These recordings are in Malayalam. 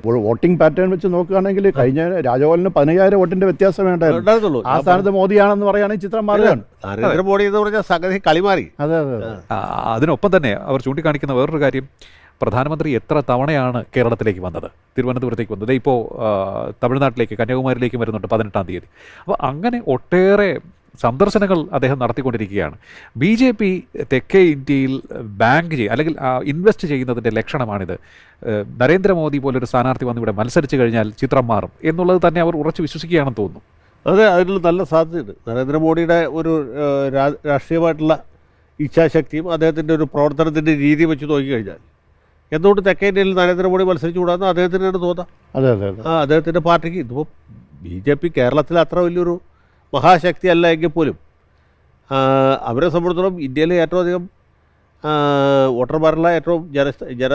ഇപ്പോൾ വോട്ടിംഗ് പാറ്റേൺ വെച്ച് നോക്കുകയാണെങ്കിൽ കഴിഞ്ഞ രാജഗോപാലിന് പതിനയ്യായിരം വോട്ടിന്റെ വ്യത്യാസം വേണ്ടായിരുന്നു. ഉണ്ടായിരുന്നുള്ളൂ. ആ സ്ഥാനത്ത് മോദിയാണെന്ന് പറയുകയാണെങ്കിൽ ചിത്രം മാറുകയാണ്. നരേന്ദ്രമോദി എന്ന് പറഞ്ഞാൽ സംഗതി കളി മാറി. അതെ അതെ അതെ. അതിനൊപ്പം തന്നെ അവർ ചൂണ്ടിക്കാണിക്കുന്ന വേറൊരു കാര്യം പ്രധാനമന്ത്രി എത്ര തവണയാണ് കേരളത്തിലേക്ക് വന്നത്? തിരുവനന്തപുരത്തേക്ക് വന്നത്. ഇപ്പോൾ തമിഴ്നാട്ടിലേക്ക് കന്യാകുമാരിയിലേക്ക് വരുന്നുണ്ട് പതിനെട്ടാം തീയതി. അപ്പോൾ അങ്ങനെ ഒട്ടേറെ സന്ദർശനങ്ങൾ അദ്ദേഹം നടത്തിക്കൊണ്ടിരിക്കുകയാണ്. ബി ജെ പി തെക്കേ ഇന്ത്യയിൽ ബാങ്ക് ചെയ്യുക അല്ലെങ്കിൽ ഇൻവെസ്റ്റ് ചെയ്യുന്നതിന്റെ ലക്ഷണമാണിത്. നരേന്ദ്രമോദി പോലൊരു സ്ഥാനാർത്ഥി വന്ന് ഇവിടെ മത്സരിച്ച് കഴിഞ്ഞാൽ ചിത്രം മാറും എന്നുള്ളത് തന്നെ അവർ ഉറച്ചു വിശ്വസിക്കുകയാണെന്ന് തോന്നുന്നു. അതെ അതിൽ നല്ല സാധ്യതയുണ്ട്. നരേന്ദ്രമോദിയുടെ ഒരു രാഷ്ട്രീയമായിട്ടുള്ള ഇച്ഛാശക്തിയും അദ്ദേഹത്തിന്റെ ഒരു പ്രവർത്തനത്തിന്റെ രീതി വെച്ച് നോക്കിക്കഴിഞ്ഞാൽ എന്തുകൊണ്ട് തെക്കേ ഇന്ത്യയിൽ നരേന്ദ്രമോദി മത്സരിച്ചുകൂടാന്ന് അദ്ദേഹത്തിനാണ് തോന്നാം? അതെ അതെ അതെ. ആ അദ്ദേഹത്തിന്റെ പാർട്ടിക്ക് ഇതിപ്പോൾ ബി ജെ പി കേരളത്തിൽ അത്ര വലിയൊരു മഹാശക്തി അല്ല എങ്കിൽ പോലും അവരെ സംബന്ധിച്ചിടത്തോളം ഇന്ത്യയിലെ ഏറ്റവും അധികം വോട്ടർമാരുള്ള ഏറ്റവും ജന ജന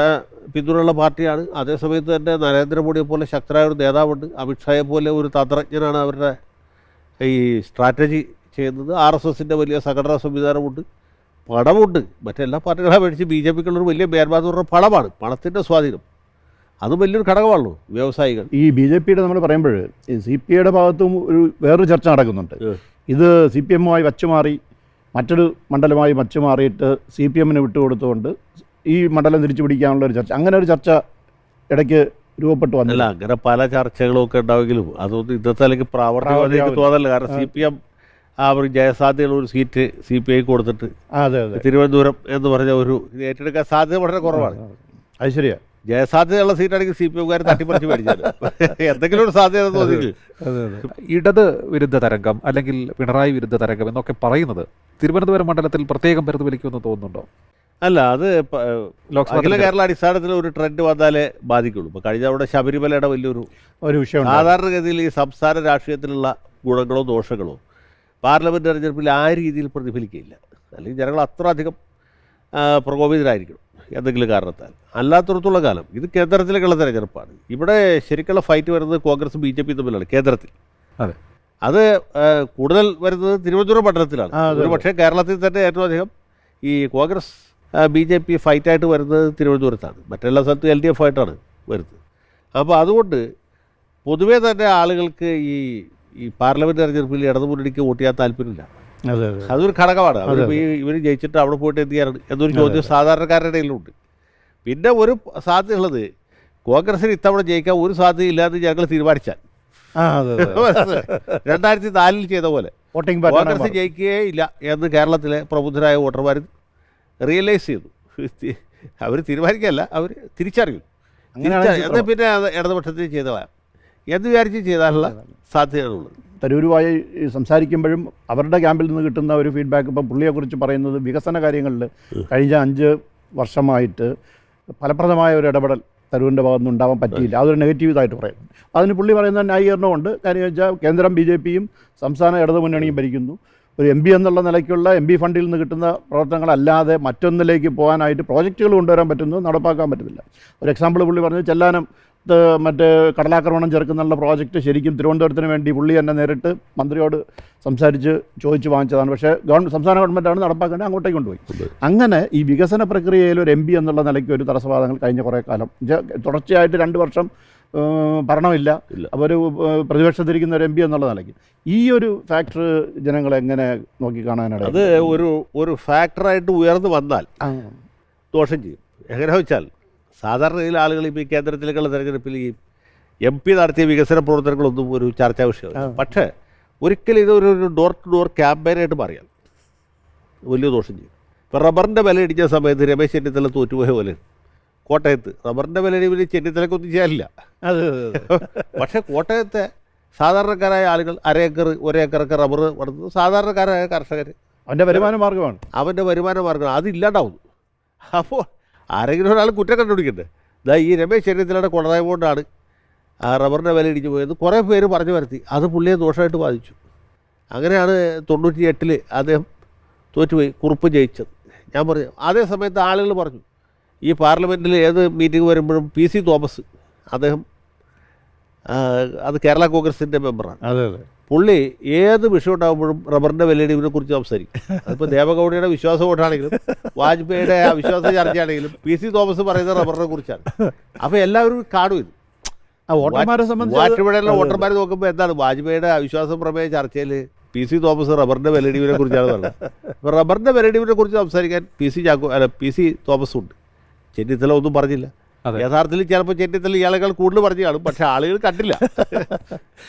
പിന്തുണയുള്ള പാർട്ടിയാണ്. അതേസമയത്ത് തന്നെ നരേന്ദ്രമോദിയെ പോലെ ശക്തരായ ഒരു നേതാവുണ്ട്. അമിത്ഷായെ പോലെ ഒരു തന്ത്രജ്ഞനാണ് അവരുടെ ഈ സ്ട്രാറ്റജി ചെയ്യുന്നത്. ആർ എസ് എസിന്റെ വലിയ സംഘടനാ സംവിധാനമുണ്ട്. പണമുണ്ട്. മറ്റെല്ലാ പാർട്ടികളെ മേടിച്ച് ബി ജെ പിക്കുള്ളൊരു വലിയ മേന്മ പണമാണ്. പണത്തിന്റെ സ്വാധീനം. അത് വലിയൊരു ഘടകമാണല്ലോ വ്യവസായികൾ. ഈ ബി ജെ പിയുടെ നമ്മൾ പറയുമ്പോൾ ഈ സി പി ഐയുടെ ഭാഗത്തും ഒരു വേറൊരു ചർച്ച നടക്കുന്നുണ്ട്. ഇത് സി പി എമ്മുമായി വച്ചുമാറി മറ്റൊരു മണ്ഡലമായി വച്ചുമാറിയിട്ട് സി പി എമ്മിന് വിട്ടുകൊടുത്തുകൊണ്ട് ഈ മണ്ഡലം തിരിച്ചു പിടിക്കാനുള്ള ഒരു ചർച്ച അങ്ങനെ ഒരു ചർച്ച ഇടയ്ക്ക് രൂപപ്പെട്ടു വന്നില്ല അങ്ങനെ പല ചർച്ചകളും ഒക്കെ ഉണ്ടാവുമെങ്കിലും അതൊന്നും ഇന്നത്തെ അല്ലെങ്കിൽ പ്രാവർത്തികമായി. തോന്നല്ല. കാരണം സി പി എം ആ ഒരു ജയസാധ്യതയുള്ള ഒരു സീറ്റ് സി പി ഐ കൊടുത്തിട്ട് അതെ അതെ. തിരുവനന്തപുരം എന്ന് പറഞ്ഞ ഒരു ഏറ്റെടുക്കാൻ സാധ്യത വളരെ കുറവാണ്. അത് ശരിയാ. ജയസാധ്യതയുള്ള സീറ്റാണെങ്കിൽ സി പി എംകാർ തട്ടിപ്പറിച്ച് മേടിച്ചാൽ എന്തെങ്കിലും ഒരു സാധ്യത തോന്നിയില്ല? ഇടത് വിരുദ്ധ തരംഗം അല്ലെങ്കിൽ പിണറായി വിരുദ്ധ തരംഗം എന്നൊക്കെ പറയുന്നത് തിരുവനന്തപുരം മണ്ഡലത്തിൽ പ്രത്യേകം പ്രതിഫലിക്കുമെന്ന് തോന്നുന്നുണ്ടോ? അല്ല അത് അഖില കേരള അടിസ്ഥാനത്തിൽ ഒരു ട്രെൻഡ് വന്നാലേ ബാധിക്കുള്ളൂ. ഇപ്പോൾ കഴിഞ്ഞ അവിടെ ശബരിമലയുടെ വലിയൊരു ഒരു വിഷയം സാധാരണഗതിയിൽ ഈ സംസ്ഥാന രാഷ്ട്രീയത്തിലുള്ള ഗുണങ്ങളോ ദോഷങ്ങളോ പാർലമെന്റ് തെരഞ്ഞെടുപ്പിൽ ആ രീതിയിൽ പ്രതിഫലിക്കില്ല അല്ലെങ്കിൽ ജനങ്ങൾ അത്ര അധികം പ്രകോപിതരായിരിക്കും പ്രകോപിതരായിരിക്കണം. എന്തെങ്കിലും കാരണത്താൽ. അല്ലാത്തടത്തുള്ള കാലം. ഇത് കേന്ദ്രത്തിലേക്കുള്ള തെരഞ്ഞെടുപ്പാണ്. ഇവിടെ ശരിക്കുള്ള ഫൈറ്റ് വരുന്നത് കോൺഗ്രസ് ബി ജെ പി തമ്മിലാണ് കേന്ദ്രത്തിൽ. അതെ. അത് കൂടുതൽ വരുന്നത് തിരുവനന്തപുരം പട്ടണത്തിലാണ് ഒരു പക്ഷേ കേരളത്തിൽ തന്നെ ഏറ്റവും അധികം ഈ കോൺഗ്രസ് ബി ജെ പി ഫൈറ്റായിട്ട് വരുന്നത് തിരുവനന്തപുരത്താണ്. മറ്റെല്ലാ സ്ഥലത്തും എൽ ഡി എഫ് ആയിട്ടാണ് വരുന്നത്. അപ്പോൾ അതുകൊണ്ട് പൊതുവേ തന്നെ ആളുകൾക്ക് ഈ ഈ പാർലമെന്റ് തെരഞ്ഞെടുപ്പിൽ ഇടതുമുന്നണിക്ക് വോട്ട് ചെയ്യാൻ താല്പര്യമില്ല. അതൊരു ഘടകമാണ്. അതെ, അവരിപ്പോൾ ഈ ഇവർ ജയിച്ചിട്ട് അവിടെ പോയിട്ട് എന്ത് ചെയ്യാറുണ്ട് എന്നൊരു ചോദ്യം സാധാരണക്കാരുടെ ഇടയിലുണ്ട്. പിന്നെ ഒരു സാധ്യതയുള്ളത് കോൺഗ്രസിന് ഇത്തവണ ജയിക്കാൻ ഒരു സാധ്യത ഇല്ലാതെ ഞങ്ങൾ തീരുമാനിച്ചാൽ. രണ്ടായിരത്തി നാലിൽ ചെയ്ത പോലെ കോൺഗ്രസ് ജയിക്കുകയേ ഇല്ല എന്ന് കേരളത്തിലെ പ്രബുദ്ധരായ വോട്ടർമാർ റിയലൈസ് ചെയ്തു. അവർ തീരുമാനിക്കല്ല അവർ തിരിച്ചറിയും എന്നാൽ പിന്നെ ഇടതുപക്ഷത്തിൽ ചെയ്തതാണ് എന്ന് വിചാരിച്ച് ചെയ്താലുള്ള സാധ്യതകളുള്ളത് തരൂരുമായി സംസാരിക്കുമ്പോഴും അവരുടെ ക്യാമ്പിൽ നിന്ന് കിട്ടുന്ന ഒരു ഫീഡ്ബാക്ക് ഇപ്പം പുള്ളിയെക്കുറിച്ച് പറയുന്നത് വികസന കാര്യങ്ങളിൽ കഴിഞ്ഞ അഞ്ച് വർഷമായിട്ട് ഫലപ്രദമായ ഒരു ഇടപെടൽ തരൂരിന്റെ ഭാഗത്ത് നിന്ന് ഉണ്ടാവാൻ പറ്റിയില്ല. അതൊരു നെഗറ്റീവ് ഇതായിട്ട് പറയുന്നു അതിന് പുള്ളി പറയുന്ന ന്യായീകരണമുണ്ട് കാര്യം വെച്ചാൽ കേന്ദ്രം ബി ജെ പിയും സംസ്ഥാന ഇടതു മുന്നണിയും ഭരിക്കുന്നു. ഒരു എം ബി എന്നുള്ള നിലയ്ക്കുള്ള എം ബി ഫണ്ടിൽ നിന്ന് കിട്ടുന്ന പ്രവർത്തനങ്ങളല്ലാതെ മറ്റൊന്നിലേക്ക് പോകാനായിട്ട് പ്രോജക്റ്റുകൾ കൊണ്ടുവരാൻ പറ്റുന്നു നടപ്പാക്കാൻ പറ്റുന്നില്ല ഒരു എക്സാമ്പിൾ പുള്ളി പറഞ്ഞു ചെല്ലാനം മറ്റേ കടലാക്രമണം ചെറുക്കുന്നുള്ള പ്രോജക്റ്റ് ശരിക്കും തിരുവനന്തപുരത്തിന് വേണ്ടി പുള്ളി തന്നെ നേരിട്ട് മന്ത്രിയോട് സംസാരിച്ച് ചോദിച്ച് വാങ്ങിച്ചതാണ്. പക്ഷേ ഗവൺമെന്റ് സംസ്ഥാന ഗവൺമെന്റാണ് നടപ്പാക്കേണ്ടത് അങ്ങോട്ടേക്ക് കൊണ്ടുപോയി. അങ്ങനെ ഈ വികസന പ്രക്രിയയിൽ ഒരു എം പി എന്നുള്ള നിലയ്ക്ക് ഒരു തടസ്സവാദങ്ങൾ കഴിഞ്ഞ കുറേ കാലം. തുടർച്ചയായിട്ട് രണ്ട് വർഷം ഭരണമില്ല. അപ്പോൾ ഒരു പ്രതിപക്ഷത്തിരിക്കുന്ന ഒരു എം പി എന്നുള്ള നിലയ്ക്ക്. ഈ ഒരു ഫാക്ടർ ജനങ്ങൾ എങ്ങനെ നോക്കി കാണാനാണ് അത് ഒരു ഒരു ഫാക്ടറായിട്ട് ഉയർന്നു വന്നാൽ ദോഷം ചെയ്യും. എങ്ങനെ വെച്ചാൽ സാധാരണ രീതിയിൽ ആളുകൾ ഇപ്പോൾ ഈ കേന്ദ്രത്തിലേക്കുള്ള തെരഞ്ഞെടുപ്പിൽ ഈ എം പി നടത്തിയ വികസന പ്രവർത്തനങ്ങളൊന്നും ഒരു ചർച്ചാ വിഷയമല്ല. പക്ഷേ ഒരിക്കലും ഇതൊരു ഒരു ഡോർ ടു ഡോർ ക്യാമ്പയിനായിട്ട് മാറിയാൽ വലിയ ദോഷം ചെയ്യും. ഇപ്പോൾ റബ്ബറിന്റെ വില ഇടിച്ച സമയത്ത് രമേശ് ചെന്നിത്തല തോറ്റുപോയ പോലെ കോട്ടയത്ത് റബ്ബറിന്റെ വില ഇടിവിന് ചെന്നിത്തലക്കൊന്നും ചെയ്യാനില്ല. അത് പക്ഷേ കോട്ടയത്തെ സാധാരണക്കാരായ ആളുകൾ അരേക്കർ ഒരേക്കറൊക്കെ റബ്ബർ വളർത്തുന്നത് സാധാരണക്കാരായ കർഷകർ അവന്റെ വരുമാന മാർഗമാണ്. അവന്റെ വരുമാന മാർഗമാണ് അതില്ലാണ്ടാവുന്നു. അപ്പോൾ ആരെങ്കിലും ഒരാൾ കുറ്റം കണ്ടുപിടിക്കണ്ടേ? ഇതാ ഈ രമേശ് ചെന്നിത്തലയുടെ കൊണ്ടതായ കൊണ്ടാണ് ആ റബ്ബറിന്റെ വില ഇടിഞ്ഞു പോയത് കുറേ പേര് പറഞ്ഞു വരുത്തി. അത് പുള്ളിയെ ദോഷമായിട്ട് ബാധിച്ചു. അങ്ങനെയാണ് തൊണ്ണൂറ്റി എട്ടിൽ അദ്ദേഹം തോറ്റുപോയി കുറുപ്പ് ജയിച്ചത്. ഞാൻ പറഞ്ഞു അതേ സമയത്ത് ആളുകൾ പറഞ്ഞു ഈ പാർലമെന്റിൽ ഏത് മീറ്റിംഗ് വരുമ്പോഴും പി സി തോമസ് അദ്ദേഹം അത് കേരള കോൺഗ്രസിന്റെ മെമ്പറാണ്. അതെ അതെ. പുള്ളി ഏത് വിഷയം ഉണ്ടാകുമ്പോഴും റബ്ബറിന്റെ വിലയിടിവിനെ കുറിച്ച് സംസാരിക്കും. അതിപ്പോൾ ദേവഗൗഡയുടെ വിശ്വാസ വോട്ടാണെങ്കിലും വാജ്പേയിയുടെ ആ വിശ്വാസ ചർച്ചയാണെങ്കിലും പി സി തോമസ് പറയുന്നത് റബ്ബറിനെ കുറിച്ചാണ്. അപ്പോൾ എല്ലാവരും കാണും ഇത്. വാറ്റുപുഴയിലെ വോട്ടർമാരെ നോക്കുമ്പോൾ എന്താണ് വാജ്പേയിയുടെ അവിശ്വാസ പ്രമേയ ചർച്ചയിൽ പി സി തോമസ് റബ്ബറിന്റെ വിലയിടിവിനെ കുറിച്ചാണ് പറഞ്ഞത്. അപ്പോൾ റബ്ബറിന്റെ വിലയിടിവിനെ കുറിച്ച് സംസാരിക്കാൻ പി സി ചാക്കോ അല്ല പി സി തോമസ് ഉണ്ട്. ചെന്നിത്തല ഒന്നും പറഞ്ഞില്ല. യഥാർത്ഥത്തിൽ ചിലപ്പോൾ ചെന്നിത്തല ഇയാളെക്കാൾ കൂടുതൽ പറഞ്ഞു കാണും പക്ഷെ ആളുകൾ കണ്ടില്ല.